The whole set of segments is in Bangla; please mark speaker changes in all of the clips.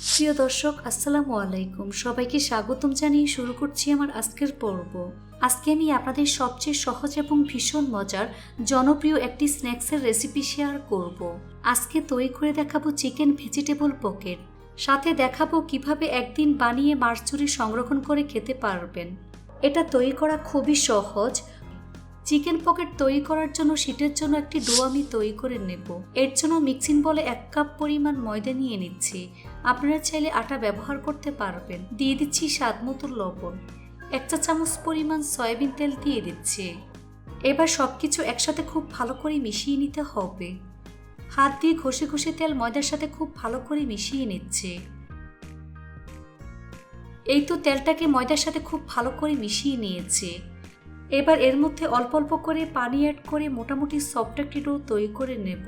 Speaker 1: প্রিয় দর্শক, আসসালামু আলাইকুম। সবাইকে স্বাগতম জানিয়ে শুরু করছি আমার আজকের পর্ব। আজকে আমি আপনাদের সবচেয়ে সহজ এবং ভীষণ মজার, জনপ্রিয় একটি স্ন্যাক্সের রেসিপি শেয়ার করব। আজকে তৈরি করে দেখাবো চিকেন ভেজিটেবল পকেট সাথে দেখাবো কীভাবে একদিন বানিয়ে মার্চুরি সংরক্ষণ করে খেতে পারবেন। এটা তৈরি করা খুবই সহজ। চিকেন পকেট তৈরি করার জন্য শীতের জন্য একটি ডো আমি তৈরি করে নেব। এর জন্য মিক্সিং বলে এক কাপ পরিমাণ ময়দা নিয়ে নিচ্ছি। আপনারা চাইলে আটা ব্যবহার করতে পারবেন। দিয়ে দিচ্ছি স্বাদ মতো লবণ। এক চা চামচ পরিমাণ সয়াবিন তেল দিয়ে দিচ্ছি। এবার সব কিছু একসাথে খুব ভালো করে মিশিয়ে নিতে হবে। হাত দিয়ে ঘষে ঘষে তেল ময়দার সাথে খুব ভালো করে মিশিয়ে নিচ্ছে। এই তো তেলটাকে ময়দার সাথে খুব ভালো করে মিশিয়ে নিয়েছে। এবার এর মধ্যে অল্প অল্প করে পানি অ্যাড করে মোটামুটি সফট একটি ডো তৈরি করে নেব।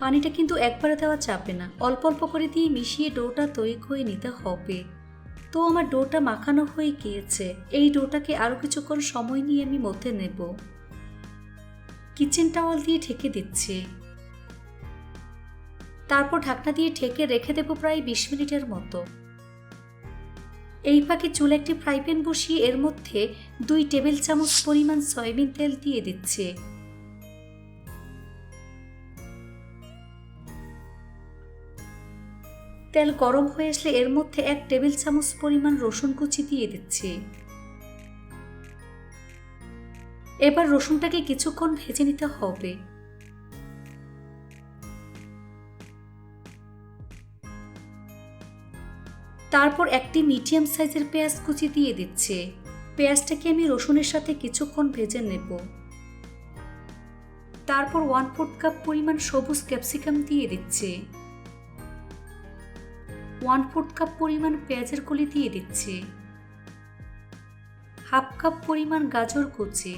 Speaker 1: পানিটা কিন্তু একবারে দেওয়া যাবে না। অল্প অল্প করে দিয়ে মিশিয়ে ডোটা তৈরি করে নিতে হবে। তো আমার ডোটা মাখানো হয়ে গিয়েছে। এই ডোটাকে আরও কিছুক্ষণ সময় নিয়ে আমি মধ্যে নেব। কিচেন টাওয়াল দিয়ে ঢেকে দিচ্ছি। তারপর ঢাকনা দিয়ে ঢেকে রেখে দেবো প্রায় বিশ মিনিটের মতো। এই ফাঁকে চুলে একটি ফ্রাই প্যান বসিয়ে এর মধ্যে দুই টেবিল চামচ পরিমাণ সয়াবিন তেল দিয়ে দিচ্ছে। তেল গরম হয়ে আসলে এর মধ্যে এক টেবিল চামচ পরিমাণ রসুন কুচি দিয়ে দিচ্ছি। এবার রসুনটাকে কিছুক্ষণ ভেজে নিতে হবে। তারপর একটি মিডিয়াম সাইজের পেঁয়াজ কুচি দিয়ে দিচ্ছে। পেঁয়াজটাকে আমি রসুনের সাথে কিছুক্ষণ ভেজে নেব। তারপর ওয়ান ফোর্থ কাপ পরিমাণ সবুজ ক্যাপসিকাম দিয়ে দিচ্ছে। ওয়ান ফোর্থ কাপ পরিমাণ পেঁয়াজের কলি দিয়ে দিচ্ছে। হাফ কাপ পরিমাণ গাজর কুচি।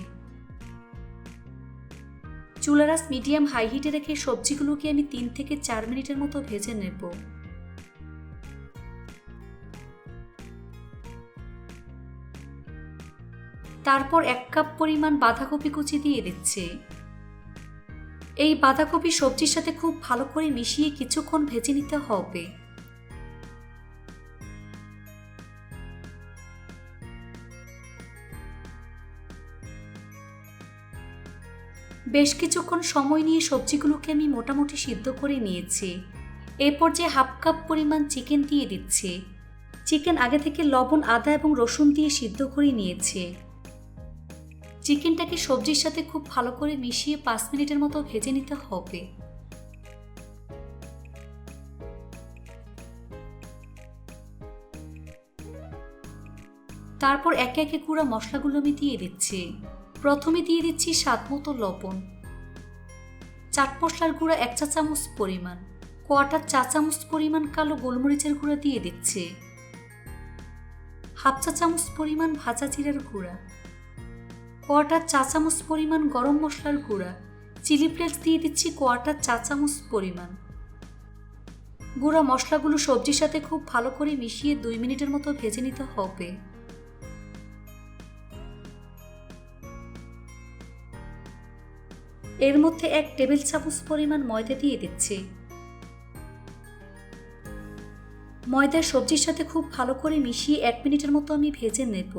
Speaker 1: চুলারাস মিডিয়াম হাই হিটে রেখে সবজিগুলোকে আমি তিন থেকে চার মিনিটের মতো ভেজে নেব। তারপর এক কাপ পরিমাণ বাঁধাকপি কুচি দিয়ে দিচ্ছে। এই বাঁধাকপি সবজির সাথে খুব ভালো করে মিশিয়ে কিছুক্ষণ ভেজে নিতে হবে। বেশ কিছুক্ষণ সময় নিয়ে সবজিগুলোকে আমি মোটামুটি সিদ্ধ করে নিয়েছি। এরপর যে হাফ কাপ পরিমাণ চিকেন দিয়ে দিচ্ছে। চিকেন আগে থেকে লবণ, আদা এবং রসুন দিয়ে সিদ্ধ করে নিয়েছে। চিকেনটাকে সবজির সাথে খুব ভালো করে মিশিয়ে পাঁচ মিনিটের মতো ভেজে নিতে হবে। তারপর একে একে গুঁড়া মশলাগুলো আমি দিয়ে দিচ্ছি। প্রথমে দিয়ে দিচ্ছি স্বাদ মতো লবণ। চাট মশলার গুঁড়া এক চা চামচ পরিমাণ। কোয়াটার চা চামচ পরিমাণ কালো গোলমরিচের গুঁড়া দিয়ে দিচ্ছে। হাফ চা চামচ পরিমাণ ভাজা জিরার গুঁড়া। কোয়াটার চা চামচ পরিমাণ গরম মশলার গুঁড়া। চিলি ফ্লেক্স দিয়ে দিচ্ছি কোয়াটার চা চামচ পরিমাণ। গুঁড়া মশলাগুলো সবজির সাথে খুব ভালো করে মিশিয়ে দুই মিনিটের মতো ভেজে নিতে হবে। এর মধ্যে এক টেবিল চামচ পরিমাণ ময়দা দিয়ে দিচ্ছি। ময়দা সবজির সাথে খুব ভালো করে মিশিয়ে এক মিনিটের মতো আমি ভেজে নেব।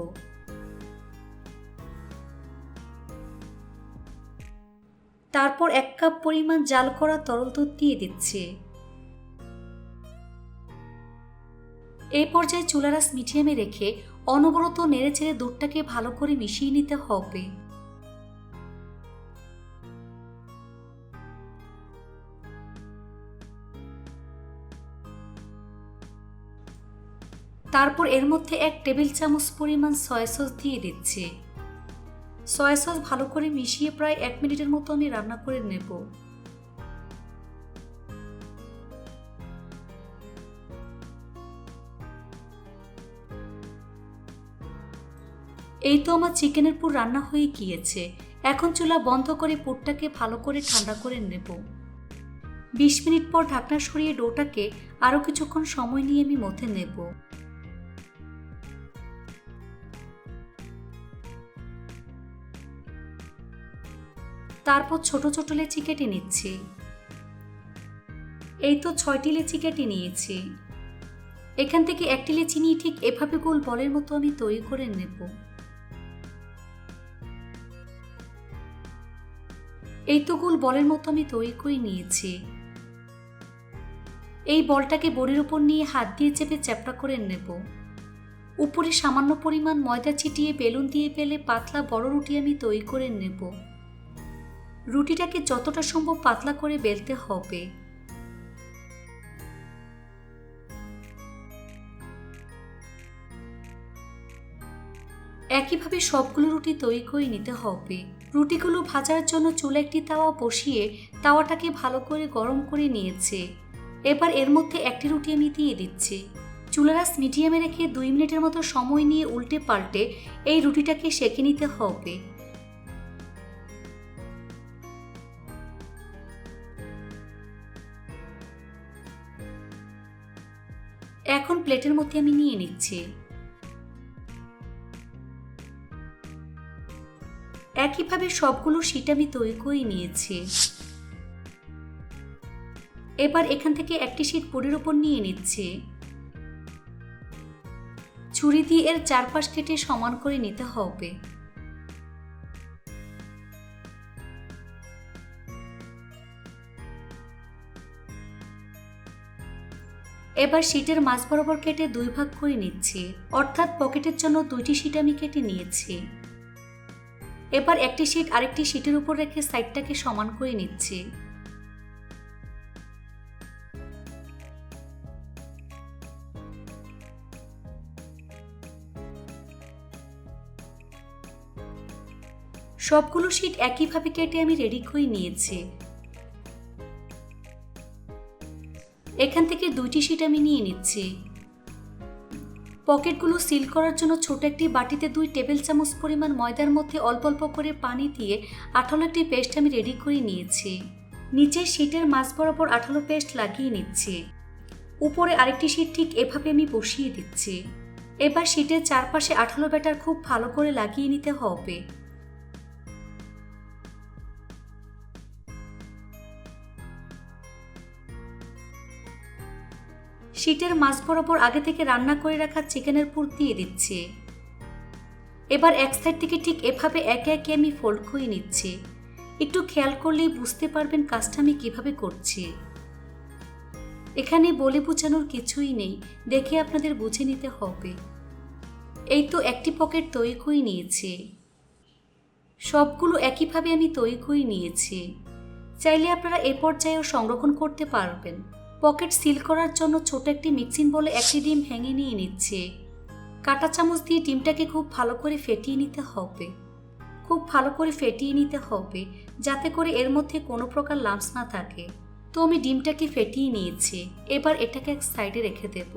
Speaker 1: তারপর এক কাপ পরিমাণ জাল করা তরল দুধ দিয়ে দিচ্ছে। এই পর্যায়ে চুলারাস মিডিয়ামে রেখে অনবরত নেড়ে ছেড়ে দুধটাকে ভালো করে মিশিয়ে নিতে হবে। তারপর এর মধ্যে এক টেবিল চামচ পরিমাণ সয়া সস দিয়ে দিচ্ছি। সয়া সস ভালো করে মিশিয়ে প্রায় এক মিনিটের মতো আমি রান্না করে নেব। এই তো আমার চিকেনের পুর রান্না হয়ে গিয়েছে। এখন চুলা বন্ধ করে পুরটাকে ভালো করে ঠান্ডা করে নেব। বিশ মিনিট পর ঢাকনা সরিয়ে ডোটাকে আরও কিছুক্ষণ সময় নিয়ে আমি মধ্যে নেব। তারপর ছোট ছোট লেচি কেটে নিচ্ছি। এই তো ছয়টি লেচি কেটে নিয়েছি। এখান থেকে একটি লেচি নিয়ে ঠিক এভাবে গোল বলের মতো আমি তৈরি করে নেব। এই তো গোল বলের মতো আমি তৈরি করে নিয়েছি। এই বলটাকে বড়ির উপর নিয়ে হাত দিয়ে চেপে চ্যাপটা করে নেব। উপরে সামান্য পরিমাণ ময়দা ছিটিয়ে বেলুন দিয়ে পেলে পাতলা বড় রুটি আমি তৈরি করে নেব। রুটিটাকে যতটা সম্ভব পাতলা করে বেলতে হবে। একইভাবে সবগুলো রুটি তৈরি করে নিতে হবে। রুটিগুলো ভাজার জন্য চুলে একটি তাওয়া বসিয়ে তাওয়াটাকে ভালো করে গরম করে নিয়েছে। এবার এর মধ্যে একটি রুটি আমি দিয়ে দিচ্ছি। চুলারাস মিডিয়ামে রেখে দুই মিনিটের মতো সময় নিয়ে উল্টে পাল্টে এই রুটিটাকে সেঁকে নিতে হবে। এখন প্লেটের মধ্যে আমি নিয়ে নিচ্ছি। একইভাবে সবগুলো শীট আমি তৈরি করে নিয়েছি। এবার এখান থেকে একটি শীট পুরির ওপর নিয়ে নিচ্ছি। ছুরি দিয়ে এর চারপাশ কেটে সমান করে নিতে হবে। এবার শীটের মাছ বরাবর কেটে দুই ভাগ করে নিচ্ছি। অর্থাৎ পকেটের জন্য দুইটি শীট আমি কেটে নিয়েছি। এবার একটি শীট আরেকটি শীটের উপর রেখে সাইডটাকে সমান করে নিচ্ছি। সবগুলো শীট একইভাবে কেটে আমি রেডি করে নিয়েছি। এখান থেকে দুইটি শীট আমি নিয়ে নিচ্ছি। পকেটগুলো সিল করার জন্য ছোট একটি বাটিতে দুই টেবিল চামচ পরিমাণ ময়দার মধ্যে অল্প অল্প করে পানি দিয়ে আঠালো একটি পেস্ট আমি রেডি করে নিয়েছি। নিচের শীটের মাছ বরাবর আঠালো পেস্ট লাগিয়ে নিচ্ছি। উপরে আরেকটি শীট ঠিক এভাবে আমি বসিয়ে দিচ্ছি। এবার শীটের চারপাশে আঠালো ব্যাটার খুব ভালো করে লাগিয়ে নিতে হবে। শীটের মাছ বরাবর আগে থেকে রান্না করে রাখা চিকেনের পুর দিয়ে দিচ্ছি। এবার এক সাইড থেকে ঠিক এভাবে একে একে আমি ফোল্ড করে নিচ্ছি। একটু খেয়াল করলেই বুঝতে পারবেন কাজটা আমি কীভাবে করছি। এখানে বলে বোঝানোর কিছুই নেই, দেখে আপনাদের বুঝে নিতে হবে। এই তো একটি পকেট তৈরি করে নিয়েছি। সবগুলো একইভাবে আমি তৈরি করে নিয়েছি। চাইলে আপনারা এ পর্যায়েও সংরক্ষণ করতে পারবেন। পকেট সিল করার জন্য ছোট একটি মিক্সিং বলে একটি ডিম ভেঙে নিয়ে নিচ্ছে। কাটা চামচ দিয়ে ডিমটাকে খুব ভালো করে ফেটিয়ে নিতে হবে। খুব ভালো করে ফেটিয়ে নিতে হবে, যাতে করে এর মধ্যে কোনো প্রকার লাম্পস না থাকে। তো আমি ডিমটাকে ফেটিয়ে নিয়েছি, এবার এটাকে এক সাইডে রেখে দেব।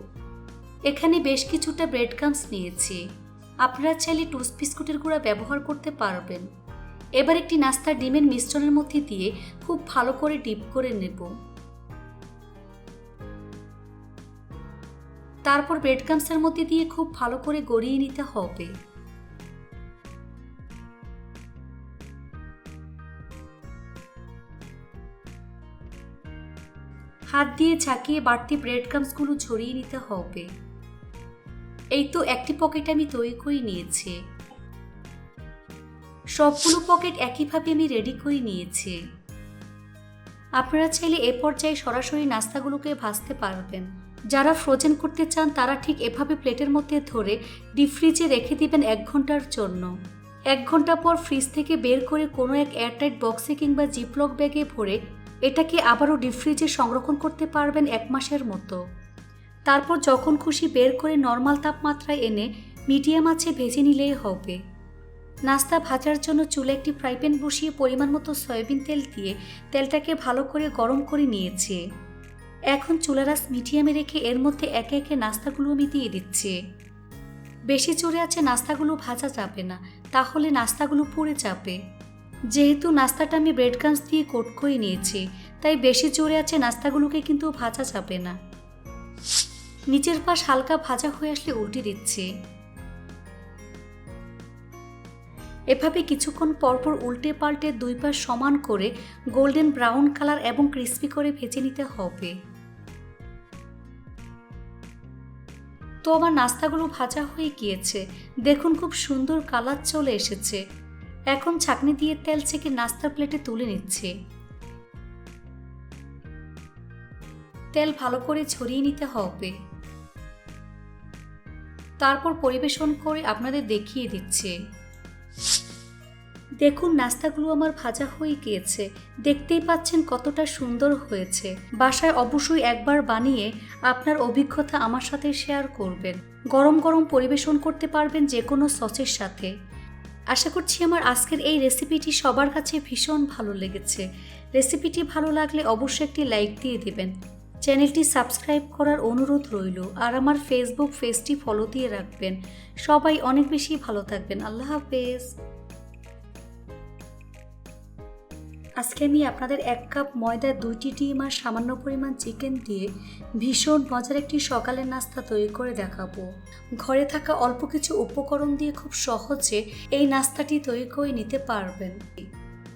Speaker 1: এখানে বেশ কিছুটা ব্রেড ক্রামস নিয়েছি। আপনারা চাইলে টুস্ট বিস্কুটের গুঁড়া ব্যবহার করতে পারবেন। এবার একটি নাস্তা ডিমের মিশ্রণের মধ্যে দিয়ে খুব ভালো করে ডিপ করে নেব। তারপর ব্রেড ক্রামসের মধ্যে দিয়ে খুব ভালো করে গড়িয়ে নিতে হবে। হাত দিয়ে ঝাঁকিয়ে বাড়তি ব্রেড ক্রামসগুলো ছড়িয়ে নিতে হবে। এই তো একটি পকেট আমি তৈরি করে নিয়েছি। সবগুলো পকেট একইভাবে আমি রেডি করে নিয়েছি। আপনারা চাইলে এ পর্যায়ে সরাসরি নাস্তাগুলোকে ভাজতে পারবেন। যারা ফ্রোজেন করতে চান, তারা ঠিক এভাবে প্লেটের মধ্যে ধরে ডিপ ফ্রিজে রেখে দিবেন এক ঘণ্টার জন্য। এক ঘণ্টা পর ফ্রিজ থেকে বের করে কোনো এক এয়ারটাইট বক্সে কিংবা জিপলক ব্যাগে ভরে এটাকে আবারও ডিপ ফ্রিজে সংরক্ষণ করতে পারবেন এক মাসের মতো। তারপর যখন খুশি বের করে নর্মাল তাপমাত্রায় এনে মিডিয়াম আছে ভেজে নিলেই হবে। নাস্তা ভাজার জন্য চুলে একটি ফ্রাই প্যান বসিয়ে পরিমাণ মতো সয়াবিন তেল দিয়ে তেলটাকে ভালো করে গরম করে নিয়েছে। এখন চুলারাস মিডিয়ামে রেখে এর মধ্যে একে একে নাস্তাগুলো আমি দিয়ে দিচ্ছি। বেশি চড়ে আছে নাস্তাগুলো ভাজা যাবে না, তাহলে নাস্তাগুলো পুড়ে যাবে। যেহেতু নাস্তাটা আমি ব্রেড ক্রাঞ্চ দিয়ে কোট করে নিয়েছি, তাই বেশি জোরে আছে নাস্তাগুলোকে কিন্তু ভাজা যাবে না। নিচের পাশ হালকা ভাজা হয়ে আসলে উল্টে দিচ্ছি। এভাবে কিছুক্ষণ পরপর উল্টে পাল্টে দুই পাশ সমান করে গোল্ডেন ব্রাউন কালার এবং ক্রিস্পি করে ভেজে নিতে হবে। তো আমার নাস্তাগুলো ভাজা হয়ে গিয়েছে। দেখুন খুব সুন্দর কালার চলে এসেছে। এখন ছাকনি দিয়ে তেল ছেঁকে নাস্তার প্লেটে তুলে নিচ্ছে। তেল ভালো করে ছড়িয়ে নিতে হবে। তারপর পরিবেশন করে আপনাদের দেখিয়ে দিচ্ছে। দেখুন নাস্তাগুলো আমার ভাজা হয়ে গিয়েছে। দেখতেই পাচ্ছেন কতটা সুন্দর হয়েছে। বাসায় অবশ্যই একবার বানিয়ে আপনার অভিজ্ঞতা আমার সাথে শেয়ার করবেন। গরম গরম পরিবেশন করতে পারবেন যে কোনো সসের সাথে। আশা করছি আমার আজকের এই রেসিপিটি সবার কাছে ভীষণ ভালো লেগেছে। রেসিপিটি ভালো লাগলে অবশ্যই একটি লাইক দিয়ে দেবেন। চ্যানেলটি সাবস্ক্রাইব করার অনুরোধ রইল আর আমার ফেসবুক পেজটি ফলো দিয়ে রাখবেন। সবাই অনেক বেশি ভালো থাকবেন। আল্লাহ হাফেজ। আজকে আমি আপনাদের এক কাপ ময়দা, দুইটি ডিম আর সামান্য পরিমাণ চিকেন দিয়ে ভীষণ মজার একটি সকালের নাস্তা তৈরি করে দেখাবো। ঘরে থাকা অল্প কিছু উপকরণ দিয়ে খুব সহজে এই নাস্তাটি তৈরি করে নিতে পারবেন।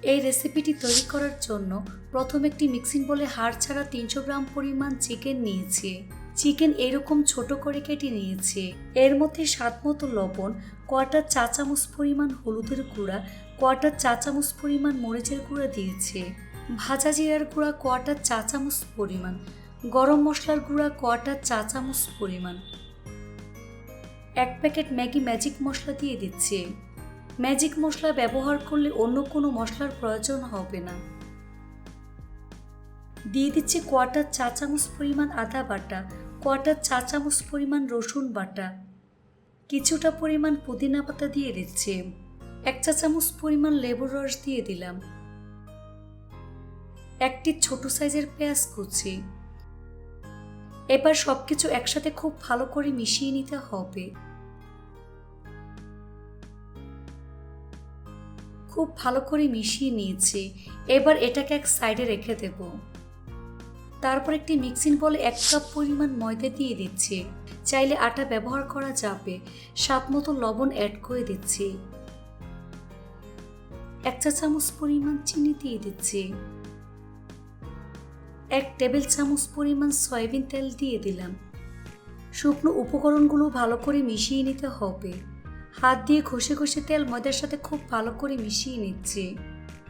Speaker 1: এই রেসিপিটি তৈরি করার জন্য প্রথম একটি মিক্সিং বলে হাড় ছাড়া তিনশো গ্রাম পরিমাণ চিকেন নিয়েছি। চিকেন এরকম ছোট করে কেটে নিয়েছি। এর মধ্যে স্বাদ মতো লবণ, কয়টা চা চামচ পরিমাণ হলুদের গুঁড়া কোয়াটার চা চামচ পরিমাণ মরিচের গুঁড়া দিয়েছে। ভাজা জিরার গুঁড়া কোয়াটার চা চামচ পরিমাণ। গরম মশলার গুঁড়া কোয়াটার চা চামচ পরিমাণ। এক প্যাকেট ম্যাগি ম্যাজিক মশলা দিয়ে দিচ্ছে। ম্যাজিক মশলা ব্যবহার করলে অন্য কোনো মশলার প্রয়োজন হবে না। দিয়ে দিচ্ছে কোয়াটার চা চামচ পরিমাণ আদা বাটা, কোয়াটার চা চামচ পরিমাণ রসুন বাটা। কিছুটা পরিমাণ পুদিনা পাতা দিয়ে দিচ্ছে। এক চা চামচ পরিমাণ লেবুর রস দিয়ে দিলাম। একটি ছোট সাইজের পেঁয়াজ কুচি। এবার সবকিছু একসাথে খুব ভালো করে মিশিয়ে নিতে হবে। খুব ভালো করে মিশিয়ে নিয়েছি। এবার এটাকে এক সাইডে রেখে দেব। তারপর একটি মিক্সিং বলে এক কাপ পরিমাণ ময়দা দিয়ে দিচ্ছি। চাইলে আটা ব্যবহার করা যাবে। স্বাদ মতো লবণ অ্যাড করে দিচ্ছি। এক চা চামচ পরিমাণ চিনি দিয়ে দিচ্ছি। এক টেবিল চামচ পরিমাণ সয়াবিন তেল দিয়ে দিলাম। শুকনো উপকরণগুলো ভালো করে মিশিয়ে নিতে হবে। হাত দিয়ে ঘষে ঘষে তেল ময়দার সাথে খুব ভালো করে মিশিয়ে নিচ্ছি।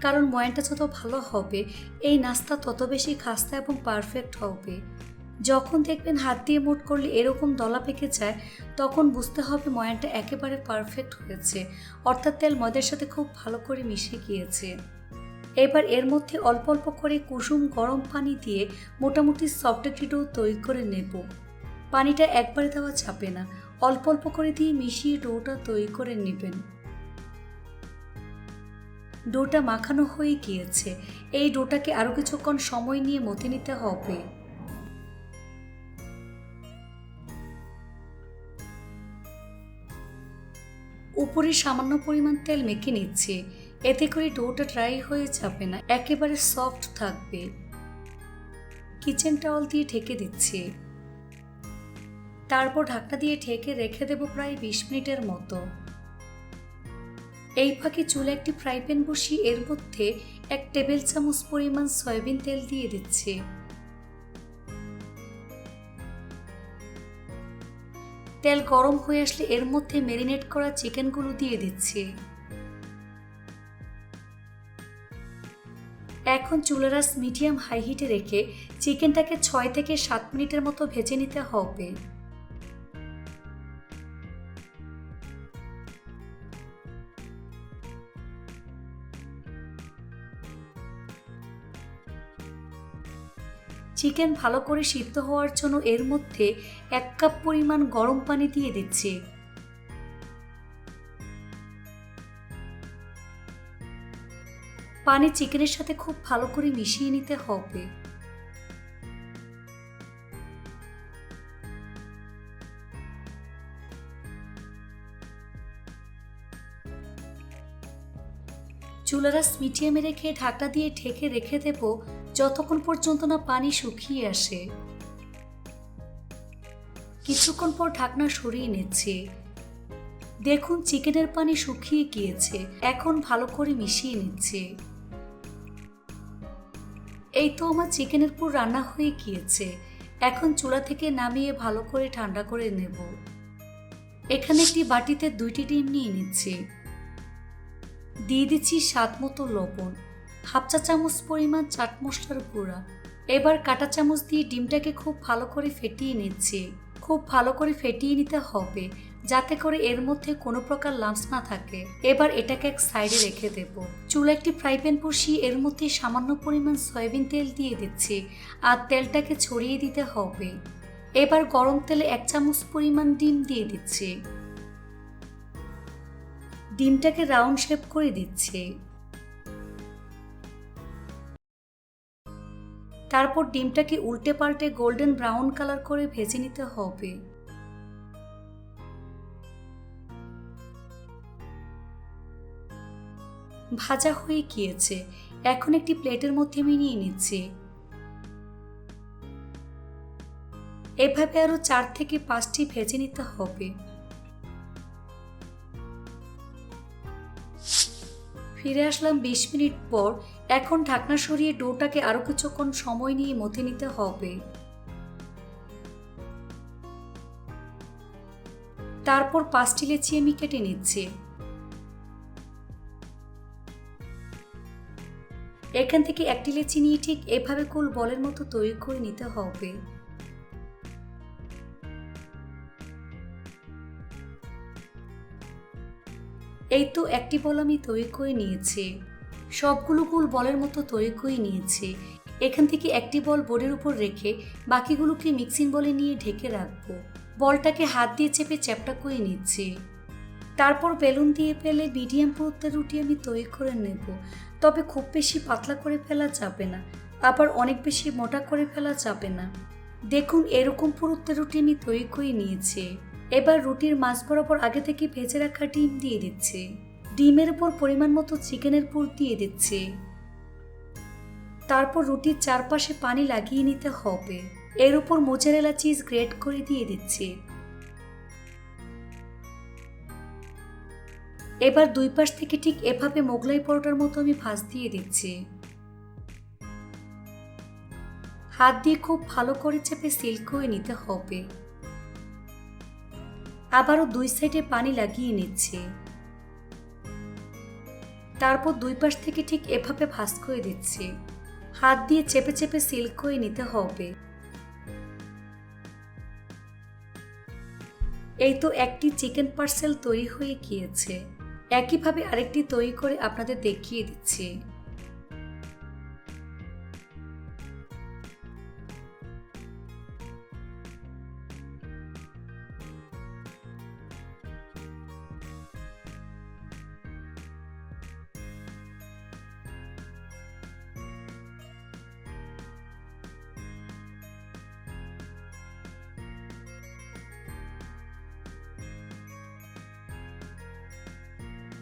Speaker 1: কারণ ময়নটা যত ভালো হবে, এই নাস্তা তত বেশি খাস্তা এবং পারফেক্ট হবে। যখন দেখবেন হাত দিয়ে মোট করলে এরকম দলা পেকে যায়, তখন বুঝতে হবে ময়ানটা একেবারে পারফেক্ট হয়েছে। অর্থাৎ তেল ময়দার সাথে খুব ভালো করে মিশে গিয়েছে। এবার এর মধ্যে অল্প অল্প করে কুসুম গরম পানি দিয়ে মোটামুটি সফট একটি ডো তৈরি করে নেব। পানিটা একবারে দেওয়া যাবে না। অল্প অল্প করে দিয়ে মিশিয়ে ডোটা তৈরি করে নেবেন। ডোটা মাখানো হয়ে গিয়েছে। এই ডোটাকে আরও কিছুক্ষণ সময় নিয়ে মথে নিতে হবে। উপরে সামান্য পরিমাণ তেল মেখে নিচ্ছে। এতে করে ডোটা ড্রাই হয়ে যাবে না, একেবারে সফট থাকবে। কিচেন টাওয়াল দিয়ে ঢেকে দিচ্ছে। তারপর ঢাকনা দিয়ে ঢেকে রেখে দেব প্রায় বিশ মিনিটের মতো। এই ফাঁকে চুলে একটি ফ্রাই প্যান বসিয়ে এর মধ্যে এক টেবিল চামচ পরিমাণ সয়াবিন তেল দিয়ে দিচ্ছে। তেল গরম হয়ে আসলে এর মধ্যে মেরিনেট করা চিকেনগুলো দিয়ে দিচ্ছি। এখন চুলের মিডিয়াম হাই হিটে রেখে চিকেনটাকে ছয় থেকে সাত মিনিটের মতো ভেজে নিতে হবে। চিকেন ভালো করে সিদ্ধ হওয়ার জন্য এর মধ্যে এক কাপ পরিমাণ গরম পানি দিয়ে দিচ্ছি। পানি চিকেনের সাথে খুব ভালো করে মিশিয়ে নিতে হবে। চুলারাস মিডিয়ামে রেখে ঢাকনা দিয়ে ঢেকে রেখে দেব যতক্ষণ পর্যন্ত না পানি শুকিয়ে আসে, কিছুক্ষণ পর ঢাকনা সরিয়ে নিচ্ছি। দেখুন, চিকেনের পানি শুকিয়ে গিয়েছে। এখন ভালো করে মিশিয়ে নিচ্ছে। এই তো আমার চিকেনের পুর রান্না হয়ে গিয়েছে। এখন চুলা থেকে নামিয়ে ভালো করে ঠান্ডা করে নেব। এখানে একটি বাটিতে দুইটি ডিম নিয়ে নিচ্ছি। দিয়ে দিচ্ছি স্বাদ মতো লবণ। হাফ চা চামচ পরিমাণ চাট মশলার গুঁড়া। এবার কাঁটা চামচ দিয়ে ডিমটাকে খুব ভালো করে ফেটিয়ে নিচ্ছি। খুব ভালো করে ফেটিয়ে নিতে হবে, যাতে করে এর মধ্যে কোনো প্রকার লাম্পস না থাকে। এবার এটাকে এক সাইডে রেখে দেব। চুলা একটি ফ্রাই প্যান বসিয়ে এর মধ্যে সামান্য পরিমাণ সয়াবিন তেল দিয়ে দিচ্ছি আর তেলটাকে ছড়িয়ে দিতে হবে। এবার গরম তেলে এক চামচ পরিমাণ ডিম দিয়ে দিচ্ছি। ডিমটাকে রাউন্ড শেপ করে দিচ্ছি। তারপর ডিমটাকে উল্টে পাল্টে গোল্ডেন ব্রাউন কালার করে ভেজে নিতে হবে। ভাজা হয়ে গিয়েছে। এখন একটি প্লেটের মধ্যে আমি নিয়ে নিচ্ছি। এভাবে আরও চার থেকে পাঁচটি ভেজে নিতে হবে। ফিরে আসলাম বিশ মিনিট পর এখন ঢাকনা সরিয়ে ডোটাকে আরও কিছুক্ষণ সময় নিয়ে মথে নিতে হবে। তারপর পাঁচটি লেচি আমি কেটে নিচ্ছি। এখান থেকে একটি লেচি নিয়ে ঠিক এভাবে কুল বলের মতো তৈরি করে নিতে হবে। এই তো একটি বল আমি তৈরি করে নিয়েছি। সবগুলো কুল বলের মতো তৈরি করে নিয়েছি। এখান থেকে একটি বল বোর্ডের উপর রেখে বাকিগুলোকে মিক্সিং বলে নিয়ে ঢেকে রাখব। বলটাকে হাত দিয়ে চেপে চ্যাপটা করে নিচ্ছি। তারপর বেলুন দিয়ে ফেলে মিডিয়াম পুরুত্বের রুটি আমি তৈরি করে নেব। তবে খুব বেশি পাতলা করে ফেলা যাবে না, আবার অনেক বেশি মোটা করে ফেলা যাবে না। দেখুন, এরকম পুরুত্বের রুটি আমি তৈরি করে নিয়েছি। এবার রুটির মাছ বরাবর আগে থেকে ভেজে রাখা ডিম দিয়ে দিচ্ছে। ডিমের উপর পরিমাণ মতো চিকেনের পুর দিয়ে দিচ্ছে। তারপর রুটির চারপাশে পানি লাগিয়ে নিতে হবে। এর উপর মোজারেলা চিজ গ্রেট করে দিয়ে দিচ্ছে। এবার দুই পাশ থেকে ঠিক এভাবে মোগলাই পরোটার মতো আমি ভাজ দিয়ে দিচ্ছি। হাত দিয়ে খুব ভালো করে চেপে সিল করে নিতে হবে। আবারও দুই সাইডে পানি লাগিয়ে নিচ্ছে। তারপর দুই পাশ থেকে ঠিক এভাবে ভাস করে দিচ্ছি। হাত দিয়ে চেপে চেপে সিল্ক করে নিতে হবে। এই তো একটি চিকেন পার্সেল তৈরি হয়ে গিয়েছে। একইভাবে আরেকটি তৈরি করে আপনাদের দেখিয়ে দিচ্ছি।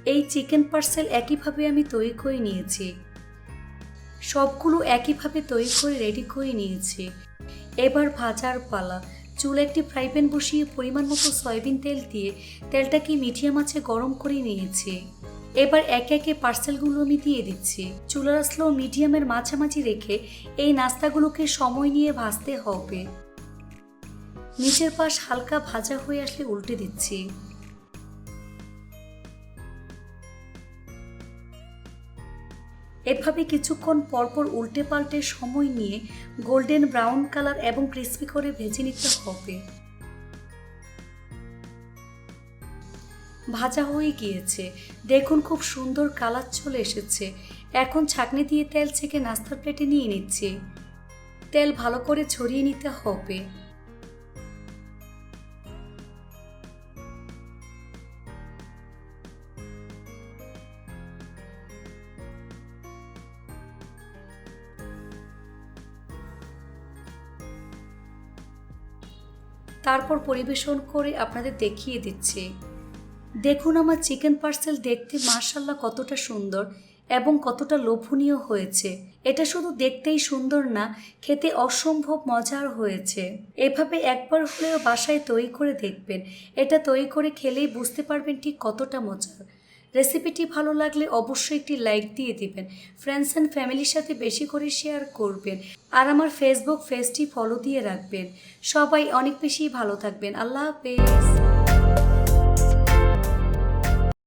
Speaker 1: এই চিকেন পার্সেল একইভাবে আমি তৈরি করে নিয়েছি। সবগুলো একইভাবে তৈরি করে রেডি করে নিয়েছি। এবার ভাজার পালা। চুলে একটি ফ্রাই প্যান বসিয়ে পরিমাণ মতো সয়াবিন তেল দিয়ে তেলটাকে মিডিয়াম আছে গরম করে নিয়েছি। এবার একে একে পার্সেলগুলো আমি দিয়ে দিচ্ছি। চুলার স্লো মিডিয়ামের মাঝামাঝি রেখে এই নাস্তাগুলোকে সময় নিয়ে ভাজতে হবে। নিচের পাশ হালকা ভাজা হয়ে আসলে উল্টে দিচ্ছি। এভাবে কিছুক্ষণ পরপর উল্টে পাল্টে সময় নিয়ে গোল্ডেন ব্রাউন কালার এবং ক্রিস্পি করে ভেজে নিতে হবে। ভাজা হয়ে গিয়েছে। দেখুন খুব সুন্দর কালার চলে এসেছে। এখন ছাকনি দিয়ে তেল ছেঁকে নাস্তার প্লেটে নিয়ে নিচ্ছি। তেল ভালো করে ছড়িয়ে নিতে হবে। তারপর পরিবেশন করে আপনাদের দেখিয়ে দিচ্ছি। দেখুন আমার চিকেন পার্সেল দেখতে মার্শাল্লাহ কতটা সুন্দর এবং কতটা লোভনীয় হয়েছে। এটা শুধু দেখতেই সুন্দর না, খেতে অসম্ভব মজার হয়েছে। এভাবে একবার হলেও বাসায় তৈরি করে দেখবেন। এটা তৈরি করে খেলেই বুঝতে পারবেন ঠিক কতটা মজার। রেসিপিটি ভালো লাগলে অবশ্যই একটি লাইক দিয়ে দিবেন। ফ্রেন্ডস অ্যান্ড ফ্যামিলির সাথে বেশি করে শেয়ার করবেন। আর আমার ফেসবুক পেজটি ফলো দিয়ে রাখবেন। সবাই অনেক বেশি ভালো থাকবেন। আল্লাহ হাফেজ।